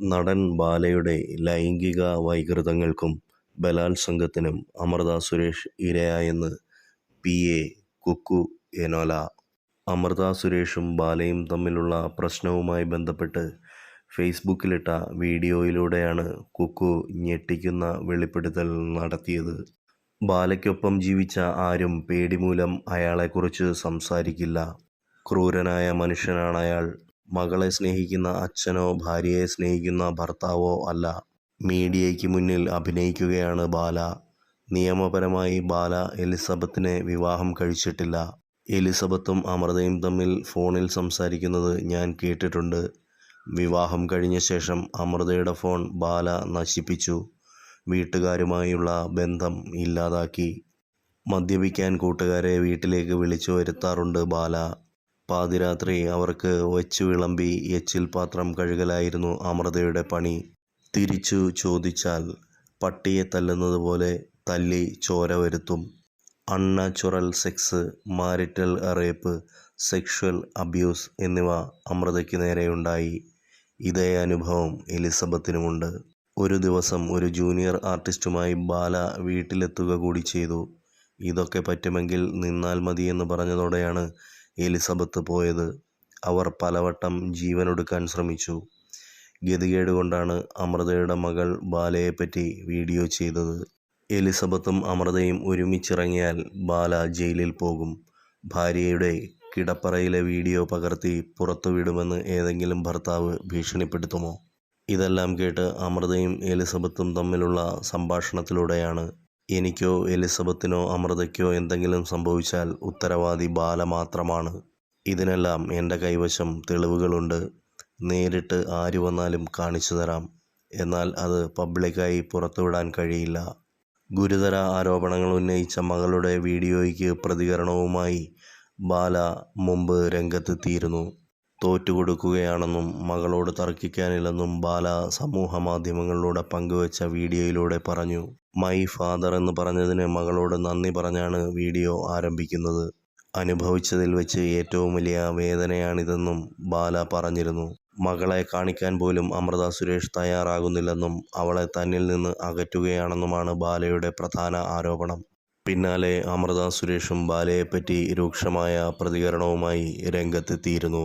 നടൻ ബാലയുടെ ലൈംഗിക വൈകൃതങ്ങൾക്കും ബലാത്സംഗത്തിനും അമൃത സുരേഷ് ഇരയായെന്ന് പി എ കുക്കു എനോല. അമൃത സുരേഷും ബാലയും തമ്മിലുള്ള പ്രശ്നവുമായി ബന്ധപ്പെട്ട് ഫേസ്ബുക്കിലിട്ട വീഡിയോയിലൂടെയാണ് കുക്കു ഞെട്ടിക്കുന്ന വെളിപ്പെടുത്തൽ നടത്തിയത്. ബാലയ്ക്കൊപ്പം ജീവിച്ച ആരും പേടിമൂലം അയാളെക്കുറിച്ച് സംസാരിക്കില്ല. ക്രൂരനായ മനുഷ്യനാണയാൾ. മകളെ സ്നേഹിക്കുന്ന അച്ഛനോ ഭാര്യയെ സ്നേഹിക്കുന്ന ഭർത്താവോ അല്ല. മീഡിയയ്ക്ക് മുന്നിൽ അഭിനയിക്കുകയാണ് ബാല. നിയമപരമായി ബാല എലിസബത്തിനെ വിവാഹം കഴിച്ചിട്ടില്ല. എലിസബത്തും അമൃതയും തമ്മിൽ ഫോണിൽ സംസാരിക്കുന്നത് ഞാൻ കേട്ടിട്ടുണ്ട്. വിവാഹം കഴിഞ്ഞ ശേഷം അമൃതയുടെ ഫോൺ ബാല നശിപ്പിച്ചു. വീട്ടുകാരുമായുള്ള ബന്ധം ഇല്ലാതാക്കി. മദ്യപിക്കാൻ കൂട്ടുകാരെ വീട്ടിലേക്ക് വിളിച്ചു വരുത്താറുണ്ട് ബാല. പാതിരാത്രി അവർക്ക് വച്ചുവിളമ്പി എച്ചിൽ പാത്രം കഴുകലായിരുന്നു അമൃതയുടെ പണി. തിരിച്ചു ചോദിച്ചാൽ പട്ടിയെ തല്ലുന്നത് പോലെ തല്ലി ചോര വരുത്തും. Unnatural sex, marital rape, sexual abuse എന്നിവ അമൃതയ്ക്ക് നേരെയുണ്ടായി. ഇതേ അനുഭവം എലിസബത്തിനുമുണ്ട്. ഒരു ദിവസം ഒരു ജൂനിയർ ആർട്ടിസ്റ്റുമായി ബാല വീട്ടിലെത്തുക കൂടി ചെയ്തു. ഇതൊക്കെ പറ്റുമെങ്കിൽ നിന്നാൽ മതിയെന്ന് പറഞ്ഞതോടെയാണ് എലിസബത്ത് പോയത്. അവർ പലവട്ടം ജീവനൊടുക്കാൻ ശ്രമിച്ചു. ഗതികേട് കൊണ്ടാണ് അമൃതയുടെ മകൾ ബാലയെപ്പറ്റി വീഡിയോ ചെയ്തത്. എലിസബത്തും അമൃതയും ഒരുമിച്ചിറങ്ങിയാൽ ബാല ജയിലിൽ പോകും. ഭാര്യയുടെ കിടപ്പറയിലെ വീഡിയോ പകർത്തി പുറത്തുവിടുമെന്ന് ഏതെങ്കിലും ഭർത്താവ് ഭീഷണിപ്പെടുത്തുമോ? ഇതെല്ലാം കേട്ട് അമൃതയും എലിസബത്തും തമ്മിലുള്ള സംഭാഷണത്തിലൂടെയാണ് എനിക്കോ എലിസബത്തിനോ അമൃതയ്ക്കോ എന്തെങ്കിലും സംഭവിച്ചാൽ ഉത്തരവാദി ബാല മാത്രമാണ്. ഇതിനെല്ലാം എന്റെ കൈവശം തെളിവുകളുണ്ട്. നേരിട്ട് ആര് വന്നാലും കാണിച്ചു തരാം എന്നാൽ അത് പബ്ലിക്കായി പുറത്തുവിടാൻ കഴിയില്ല. ഗുരുതര ആരോപണങ്ങൾ ഉന്നയിച്ച മകളുടെ വീഡിയോയ്ക്ക് പ്രതികരണവുമായി ബാല മുമ്പ് രംഗത്തെത്തിയിരുന്നു. തോറ്റുകൊടുക്കുകയാണെന്നും മകളോട് തർക്കിക്കാനില്ലെന്നും ബാല സമൂഹ മാധ്യമങ്ങളിലൂടെ പങ്കുവച്ച വീഡിയോയിലൂടെ പറഞ്ഞു. മൈ ഫാദർ എന്ന് പറഞ്ഞതിന് മകളോട് നന്ദി പറഞ്ഞാണ് വീഡിയോ ആരംഭിക്കുന്നത്. അനുഭവിച്ചതിൽ വെച്ച് ഏറ്റവും വലിയ വേദനയാണിതെന്നും ബാല പറഞ്ഞിരുന്നു. മകളെ കാണിക്കാൻ പോലും അമൃത സുരേഷ് തയ്യാറാകുന്നില്ലെന്നും അവളെ തന്നിൽ നിന്ന് അകറ്റുകയാണെന്നുമാണ് ബാലയുടെ പ്രധാന ആരോപണം. പിന്നാലെ അമൃത സുരേഷും ബാലയെപ്പറ്റി രൂക്ഷമായ പ്രതികരണവുമായി രംഗത്തെത്തിയിരുന്നു.